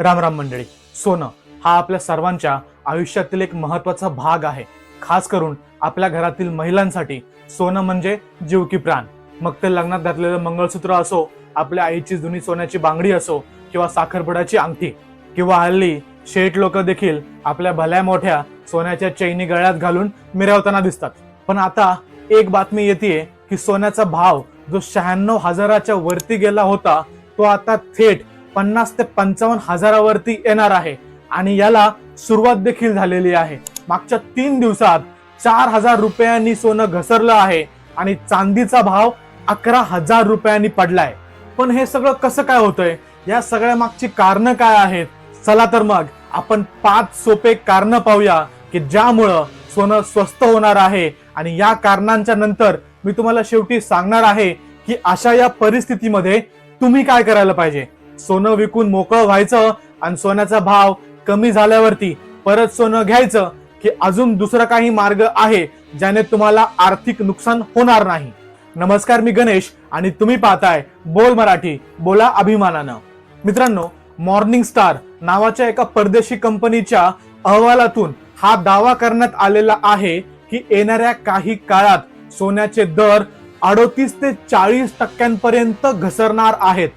राम राम मंडळी. सोनं हा आपल्या सर्वांच्या आयुष्यातील एक महत्त्वाचा भाग आहे. खास करून आपल्या घरातील महिलांसाठी सोनं म्हणजे जीव की प्राण. मग ते लग्नात घातलेलं मंगळसूत्र असो आपल्या आईची जुनी सोन्याची बांगडी असो किंवा साखरपुड्याची अंगठी किंवा हल्ली शेठ लोक देखील आपल्या भल्या मोठ्या सोन्याच्या चैनी गळ्यात घालून मिरवताना दिसतात. पण आता एक बातमी येते की सोन्याचा भाव जो शहाण्णव हजाराच्या वरती गेला होता तो आता थेट पन्नास ते पंचावन्न हजारावरती येणार आहे. आणि याला सुरुवात देखील झालेली आहे. मागच्या तीन दिवसात चार हजार रुपयांनी सोनं घसरलं आहे आणि चांदीचा भाव अकरा हजार रुपयांनी पडलाय. पण हे सगळं कसं काय होतंय? या सगळ्या मागची कारणं काय आहेत? चला तर मग आपण पाच सोपे कारण पाहूया की ज्यामुळं सोनं स्वस्त होणार आहे. आणि या कारणांच्या नंतर मी तुम्हाला शेवटी सांगणार आहे की अशा या परिस्थितीमध्ये तुम्ही काय करायला पाहिजे? सोनं विकून मोकळं व्हायचं आणि सोन्याचा भाव कमी झाल्यावरती परत सोनं घ्यायचं की अजून दुसरा काही मार्ग आहे ज्याने तुम्हाला आर्थिक नुकसान होणार नाही. नमस्कार मी गणेश आणि तुम्ही पाहताय बोल मराठी बोला अभिमानानं. मित्रांनो मॉर्निंग स्टार नावाच्या एका परदेशी कंपनीच्या अहवालातून हा दावा करण्यात आलेला आहे की येणाऱ्या काही काळात सोन्याचे दर अडोतीस ते चाळीस टक्क्यांपर्यंत घसरणार आहेत.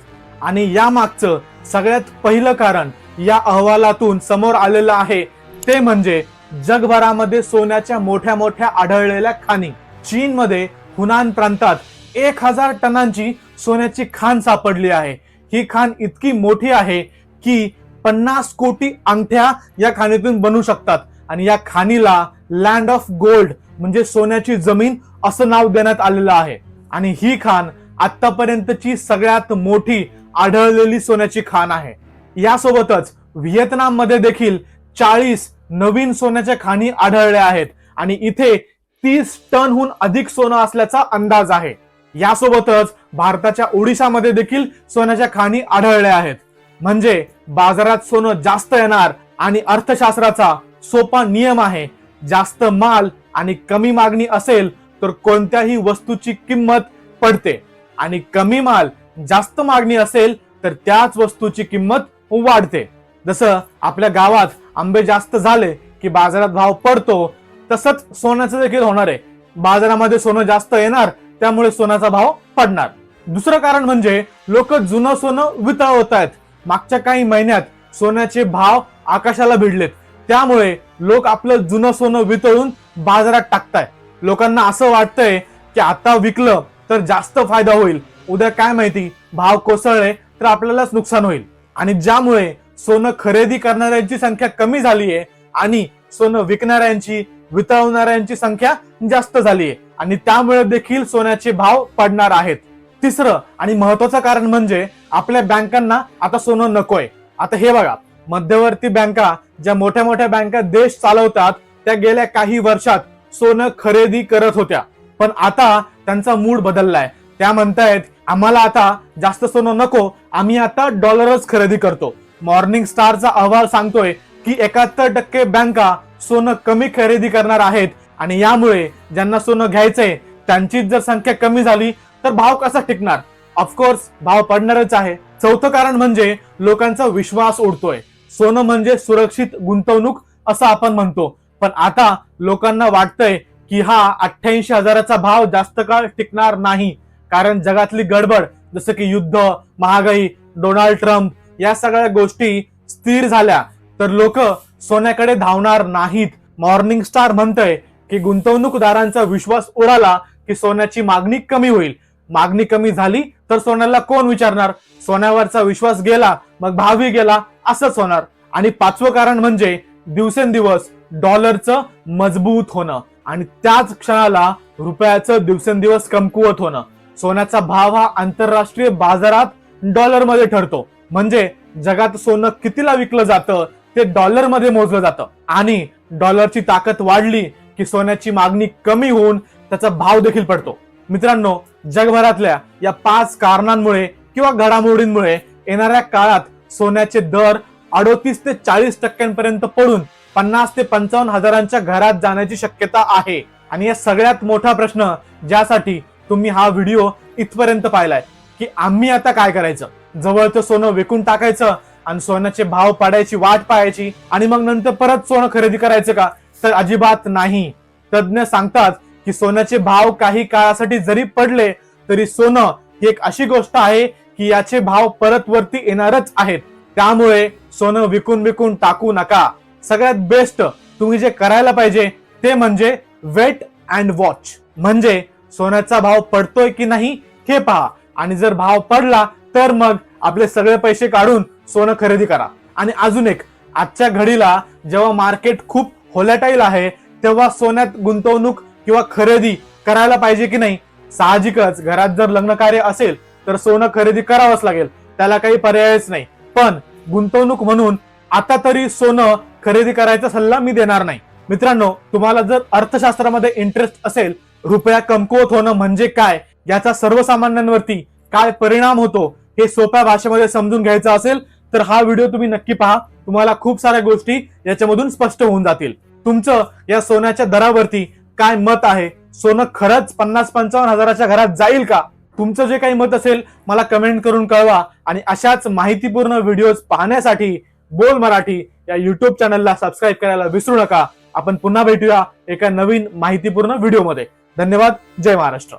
आणि या मागचं सगळ्यात पहिलं कारण या अहवालातून समोर आलेलं आहे ते म्हणजे जगभरामध्ये सोन्याच्या मोठ्या मोठ्या आढळलेल्या खाणी. चीनमध्ये हुनान प्रांतात एक हजार टनांची सोन्याची खाण सापडली आहे. ही खाण इतकी मोठी आहे की पन्नास कोटी अंगठ्या या खाणीतून बनू शकतात आणि या खाणीला लँड ऑफ गोल्ड म्हणजे सोन्याची जमीन असं नाव देण्यात आलेलं आहे. आणि ही खाण आतापर्यंतची सगळ्यात मोठी आढळलेली सोन्याची खाण आहे. यासोबतच व्हिएतनाममध्ये देखील चाळीस नवीन सोन्याच्या खाणी आढळल्या आहेत आणि इथे तीस टनहून अधिक सोनं असल्याचा अंदाज आहे. यासोबतच भारताच्या ओडिशामध्ये देखील सोन्याच्या खाणी आढळल्या आहेत. म्हणजे बाजारात सोनं जास्त येणार आणि अर्थशास्त्राचा सोपा नियम आहे. जास्त माल आणि कमी मागणी असेल तर कोणत्याही वस्तूची किंमत पडते. आणि कमी माल जास्त मागणी असेल तर त्याच वस्तूची किंमत वाढते. जसं आपल्या गावात आंबे जास्त झाले की बाजारात भाव पडतो तसंच सोन्याचं देखील होणार आहे. बाजारामध्ये सोनं जास्त येणार त्यामुळे सोन्याचा भाव पडणार. दुसरं कारण म्हणजे लोक जुनं सोनं वितळवत आहेत. मागच्या काही महिन्यात सोन्याचे भाव आकाशाला भिडलेत. त्यामुळे लोक आपलं जुनं सोनं वितळून बाजारात टाकताय लोकांना असं वाटतंय की आता विकलं तर जास्त फायदा होईल. उद्या काय माहिती? भाव कोसळले तर आपल्यालाच नुकसान होईल. आणि ज्यामुळे सोनं खरेदी करणाऱ्यांची संख्या कमी झाली आहे आणि सोनं विकणाऱ्यांची वितळवणाऱ्यांची संख्या जास्त झाली आहे आणि त्यामुळे देखील सोन्याचे भाव पडणार आहेत. तिसरं आणि महत्वाचं कारण म्हणजे आपल्या बँकांना आता सोनं नकोय. आता हे बघा मध्यवर्ती बँका ज्या मोठ्या मोठ्या बँका देश चालवतात त्या गेल्या काही वर्षात सोनं खरेदी करत होत्या. पण आता त्यांचा मूड बदललाय. त्या म्हणतायत आम्हाला आता जास्त सोनं नको आम्ही आता डॉलरच खरेदी करतो. मॉर्निंग स्टारचा अहवाल सांगतोय की एकाहत्तर टक्के बँका सोनं कमी खरेदी करणार आहेत आणि यामुळे ज्यांना सोनं घ्यायचंय त्यांचीच जर संख्या कमी झाली तर भाव कसा टिकणार? ऑफकोर्स भाव पडणारच आहे. चौथं कारण म्हणजे लोकांचा विश्वास उडतोय. सोनं म्हणजे सुरक्षित गुंतवणूक असं आपण म्हणतो. पण आता लोकांना वाटतंय की हा अठ्ठ्याऐंशी हजाराचा भाव जास्त काळ टिकणार नाही? कारण जगातली गडबड जसं की युद्ध महागाई डोनाल्ड ट्रम्प या सगळ्या गोष्टी स्थिर झाल्या. तर लोक सोन्याकडे धावणार नाहीत. मॉर्निंग स्टार म्हणतंय की गुंतवणूकदारांचा विश्वास उडाला की सोन्याची मागणी कमी होईल. मागणी कमी झाली तर सोन्याला कोण विचारणार? सोन्यावरचा विश्वास गेला मग भावही गेला असंच होणार. आणि पाचवं कारण म्हणजे दिवसेंदिवस डॉलरचं मजबूत होणं. आणि त्याच क्षणाला रुपयाचं दिवसेंदिवस कमकुवत होणं. सोन्याचा भाव हा आंतरराष्ट्रीय बाजारात डॉलरमध्ये ठरतो. म्हणजे जगात सोनं कितीला विकलं जातं ते डॉलरमध्ये मोजलं जातं. आणि डॉलरची ताकद वाढली की सोन्याची मागणी कमी होऊन त्याचा भाव देखील पडतो. मित्रांनो जगभरातल्या या पाच कारणांमुळे किंवा घडामोडींमुळे येणाऱ्या काळात सोन्याचे दर अडोतीस ते चाळीस टक्क्यांपर्यंत पडून पन्नास ते पंचावन्न हजारांच्या घरात जाण्याची शक्यता आहे. आणि या सगळ्यात मोठा प्रश्न ज्यासाठी तुम्ही हा व्हिडिओ इथपर्यंत पाहिलाय. की आम्ही आता काय करायचं? जवळचं सोनं विकून टाकायचं आणि सोन्याचे भाव पाडायची वाट पाहायची आणि मग नंतर परत सोनं खरेदी करायचं का? तर अजिबात नाही. तज्ज्ञ सांगतात की सोन्याचे भाव काही काळासाठी जरी पडले तरी सोनं ही एक अशी गोष्ट आहे की याचे भाव परत वरती येणारच आहेत. त्यामुळे सोनं विकून विकून टाकू नका. सगळ्यात बेस्ट तुम्ही जे करायला पाहिजे ते म्हणजे वेट अँड वॉच म्हणजे सोन्याचा भाव पडतोय की नाही हे पहा. आणि जर भाव पडला तर मग आपले सगळे पैसे काढून सोनं खरेदी करा. आणि अजून एक आजच्या घडीला जेव्हा मार्केट खूप होलॅटाईल आहे तेव्हा सोन्यात गुंतवणूक किंवा खरेदी करायला पाहिजे की नाही? साहजिकच घरात जर लग्न कार्य असेल तर सोनं खरेदी करावंच लागेल. त्याला काही पर्यायच नाही. पण गुंतवणूक म्हणून आता तरी सोनं खरेदी करायचा सल्ला मी देणार नाही. मित्रांनो तुम्हाला जर अर्थशास्त्रामध्ये इंटरेस्ट असेल रुपया कमकुवत होणं म्हणजे काय? याचा सर्वसामान्यांवरती काय परिणाम होतो? हे सोप्या भाषेमध्ये समजून घ्यायचं असेल तर हा व्हिडिओ तुम्ही नक्की पहा. तुम्हाला खूप साऱ्या गोष्टी याच्यामधून स्पष्ट होऊन जातील. तुमचं या सोन्याच्या दरावरती काय मत आहे? सोनं खरंच पन्नास पंचावन्न हजाराच्या घरात जाईल का? तुमचं जे काही मत असेल मला कमेंट करून कळवा. आणि अशाच माहितीपूर्ण व्हिडिओज पाहण्यासाठी बोल मराठी या युट्यूब चॅनलला सबस्क्राईब करायला विसरू नका. आपण पुन्हा भेटूया एका नवीन माहितीपूर्ण व्हिडिओमध्ये धन्यवाद. जय महाराष्ट्र.